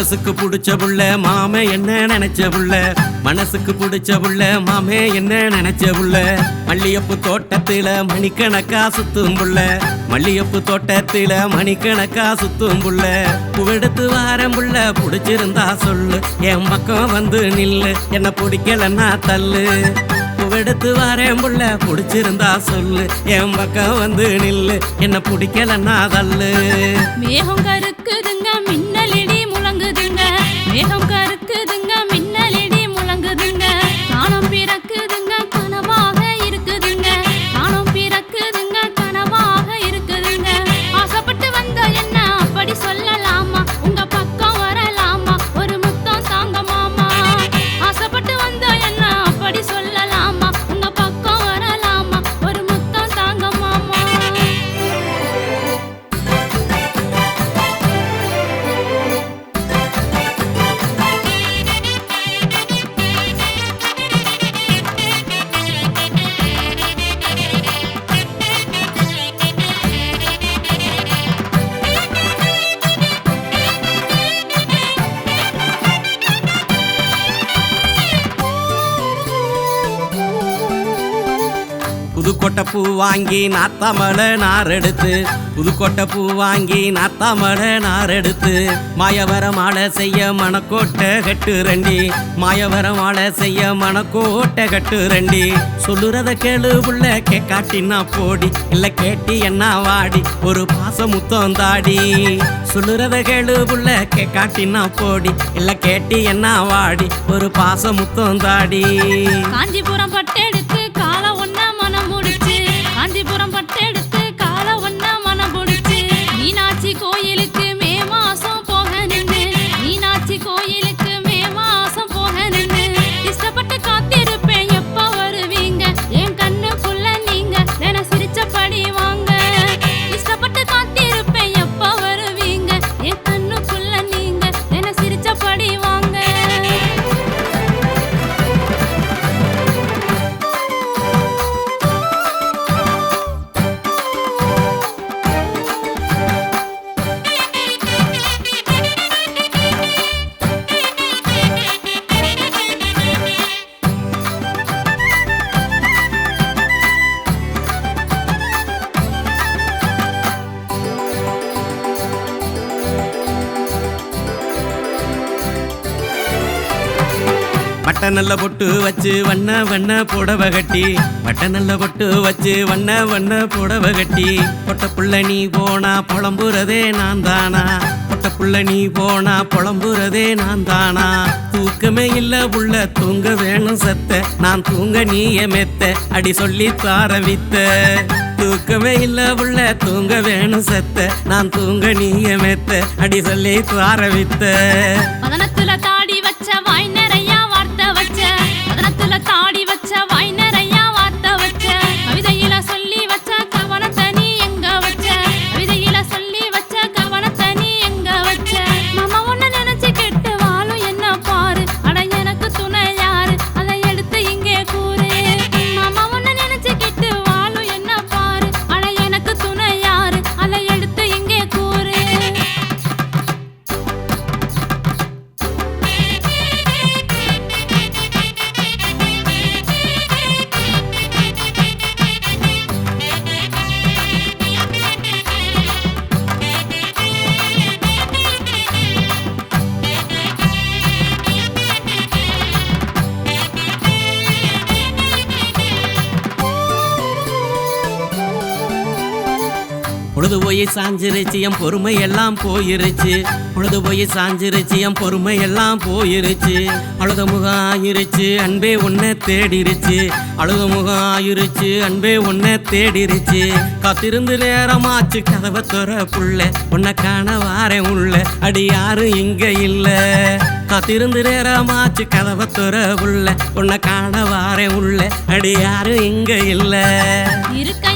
மனசுக்கு பிடிச்ச புள்ள மாமே என்ன நினைச்ச புள்ள? மனசுக்கு பிடிச்ச புள்ள மாமே என்ன நினைச்ச புள்ள? மல்லியப்பு தோட்டத்தில மணிக்கணக்கா சுத்தும் புள்ள. மல்லியப்பு தோட்டத்தில மணிக்கணக்கா சுத்தும் புள்ள. பூவெடுத்து வாரம் புள்ள பிடிச்சிருந்தா சொல்லு. என் பக்கம் வந்து நில்லு என்ன பிடிக்கலன்னா தள்ளு. பூவெடுத்து வாரேன் புள்ள பிடிச்சிருந்தா சொல்லு. என் பக்கம் வந்து நில்லு என்ன பிடிக்கலன்னா தள்ளு. மேகம் கருக்குதுங்க. மேகம் கருக்குதுங்க புதுக்கோட்டை பூ வாங்கி நாத்தாமலை நார் எடுத்து புதுக்கோட்டை பூ வாங்கி நாத்தாமலை நார் எடுத்து மாயவர மாலை செய்ய மணக்கோட்டை கட்டு ரெண்டி. மாயவர மாலை செய்ய மணக்கோட்டை கட்டு ரெண்டி. சொல்லுறத கேளு உள்ள கேக்காட்டினா போடி. இல்லை கேட்டி என்ன வாடி ஒரு பாச முத்தம் தாடி. சொல்லுறத கேளு உள்ள கேக்காட்டினா போடி. இல்லை கேட்டி என்ன வாடி ஒரு பாச முத்தம் தாடி. காஞ்சிபுரம் பட்டு நல்ல பொட்டு வச்சு வண்ண வண்ண புடவை கட்டி. வட்ட நல்ல பொட்டு வச்சு வண்ண வண்ண புடவை கட்டி. பொட்ட புள்ள நீ போனா புலம்புறதே நான் தானா? பொட்ட புள்ள நீ போனா புலம்புறதே நான் தானா? தூக்கமே இல்ல புள்ள தூங்க வேணும் சத்த. நான் தூங்க நீய மெத்த. அடி சொல்லி தாரவித்த தூக்கமே இல்ல புள்ள தூங்க வேணும் சத்த. நான் தூங்க நீய மெத்த. அடி சொல்லி தார பொழுது போய் சாஞ்சிருச்சு என் பொறுமை எல்லாம் போயிருச்சு. பொழுது போய் சாஞ்சிருச்சு என் பொறுமை எல்லாம் போயிருச்சு. அழுத முகம் ஆயிருச்சு அன்பே உன்னை தேடிருச்சு. அழுத முகம் ஆயிருச்சு அன்பே உன்னை தேடிருச்சு. காத்திருந்து நேரமாச்சு கதவை துற புள்ள. உன்னை காண வாரேன் உள்ள அடி யாரும் இங்க இல்லை. காத்திருந்து நேரமாச்சு கதவை துற உள்ள உன்னை காண வாரேன் உள்ள அடி யாரும் இங்க இல்லை. இருக்க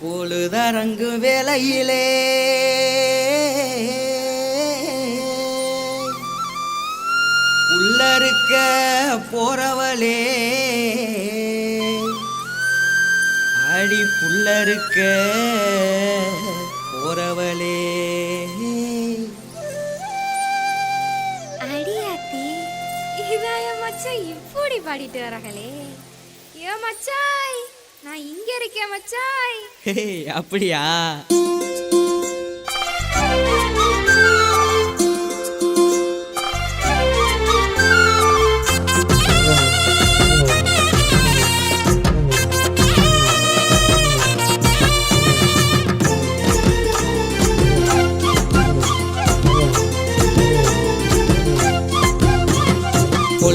பொழுதரங்கு வேலையிலே உள்ளருக்க போறவளே அடி புள்ளருக்க போறவளே. அடியாத்தி இதாய மச்சம் இப்படி பாடிட்டு வரகளே. ஏ மச்சாய். நான் இங்க இருக்கேன் மச்சாய். அப்படியா?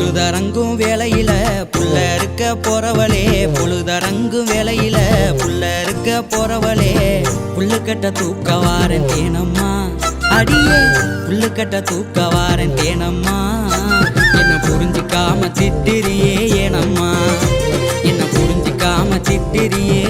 பொழுதரங்கும் வேலையில புள்ள இருக்க போறவளே பொழுதரங்கும் வேலையில புள்ள இருக்க போறவளே. புல்லுக்கட்ட தூக்கவாரன் தேனம்மா. அடியே புல்லுக்கட்ட தூக்கவாரன் தேனம்மா. என்ன புரிஞ்சுக்காம திட்டிரியே ஏனம்மா. என்ன புரிஞ்சுக்காம திட்டிரியே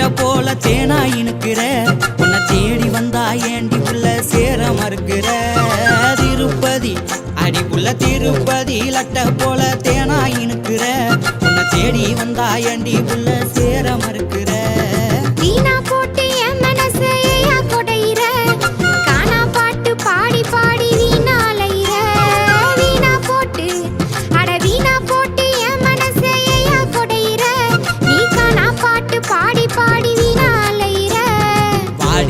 திருப்பதி போல தேனா இனுக்கிற. உன்னை தேடி வந்தா ஏண்டி உள்ள சேர மறுக்கிற? திருப்பதி அடி உள்ள திருப்பதி லட்ட போல தேனா இனுக்கிற. உன்னை தேடி வந்தா ஏண்டி உள்ள சேர மறுக்கிற?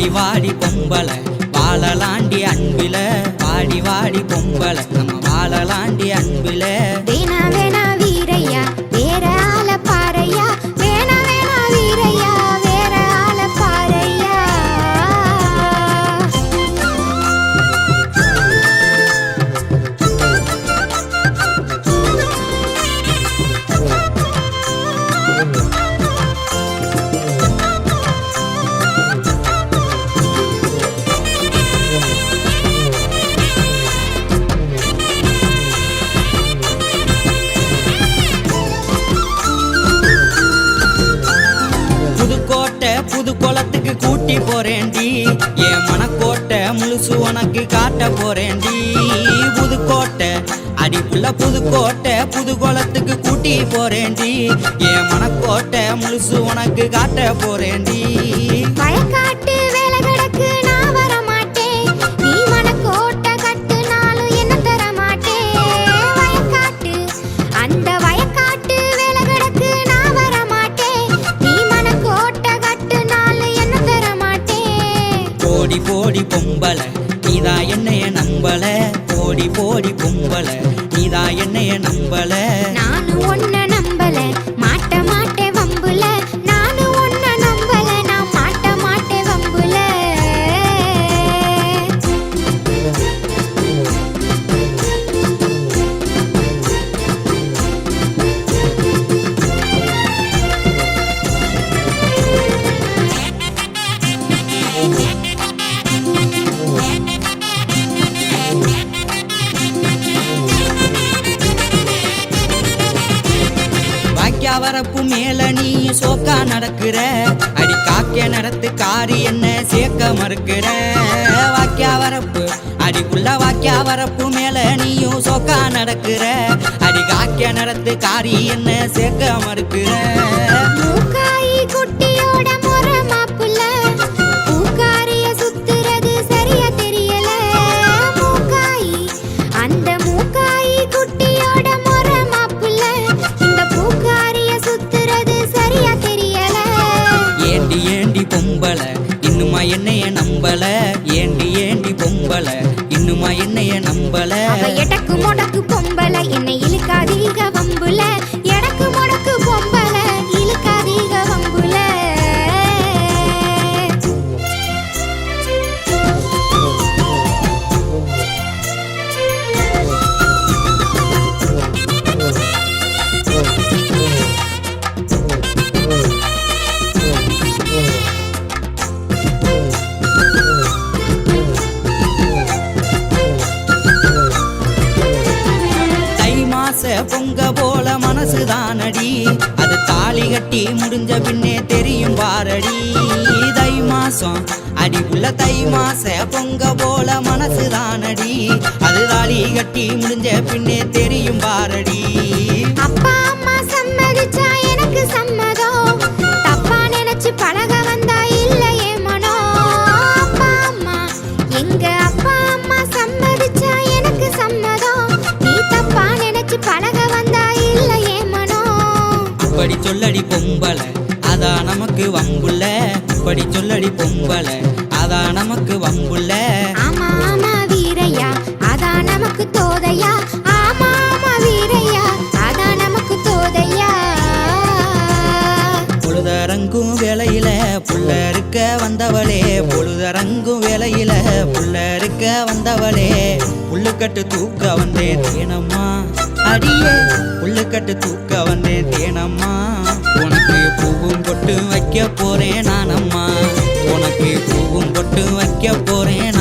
வாடி வாடி பொம்பள. வாழலாண்டி அன்பில வாடி வாடி பொம்பள. நம்ம வாழலாண்டி அன்பில. போறேண்டி என் மனக்கோட்டை முழுசு உனக்கு காட்ட போறேண்டி புதுக்கோட்டை அடிப்புள்ள புதுக்கோட்டை புது குளத்துக்கு கூட்டி போறேண்டி என் மனக்கோட்டை முழுசு உனக்கு காட்ட போறேன்டி. மேல நீ சோக்கா நடக்கிற? அடி காக்க நடத்து காரி என்ன சேர்க்க மறுக்கிற? வாக்கியா வரப்பு அடி வாக்கியா வரப்பு மேல நீயும் சோக்கா நடக்கிற? அடி காக்க நடத்து காரி என்ன சேர்க்க மறுக்கிற? கட்டி முடிஞ்ச பின்னே தெரியும் பாரடி தை மாசம் அடி உள்ள தை மாச பொங்க போல மனசுதானடி. அது தாலி கட்டி முடிஞ்ச பின்னே தெரியும் பாரடி சொல்லடி பொம்பளை. அதா நமக்கு வம்புள்ள. இப்படி சொல்லடி பொம்பளை. அதா நமக்கு வம்புள்ள. ஆமா ஆமா வீரையா. அதான் நமக்கு தோதையா. ஆமா ஆமா வீரையா. அதான் நமக்கு தோதையா. பொழுதரங்கும் வேலையில புள்ள இருக்க வந்தவளே. பொழுதரங்கும் வேலையில புள்ள இருக்க வந்தவளே. புல்லுக்கட்டு தூக்க வந்தேன் தேனம்மா. அடியே புல்லுக்கட்டு தூக்க வந்தேன் தேனம்மா. வைக்க போறேன் நானம்மா. உனக்கு பூவும் பொட்டு வைக்க போறேன்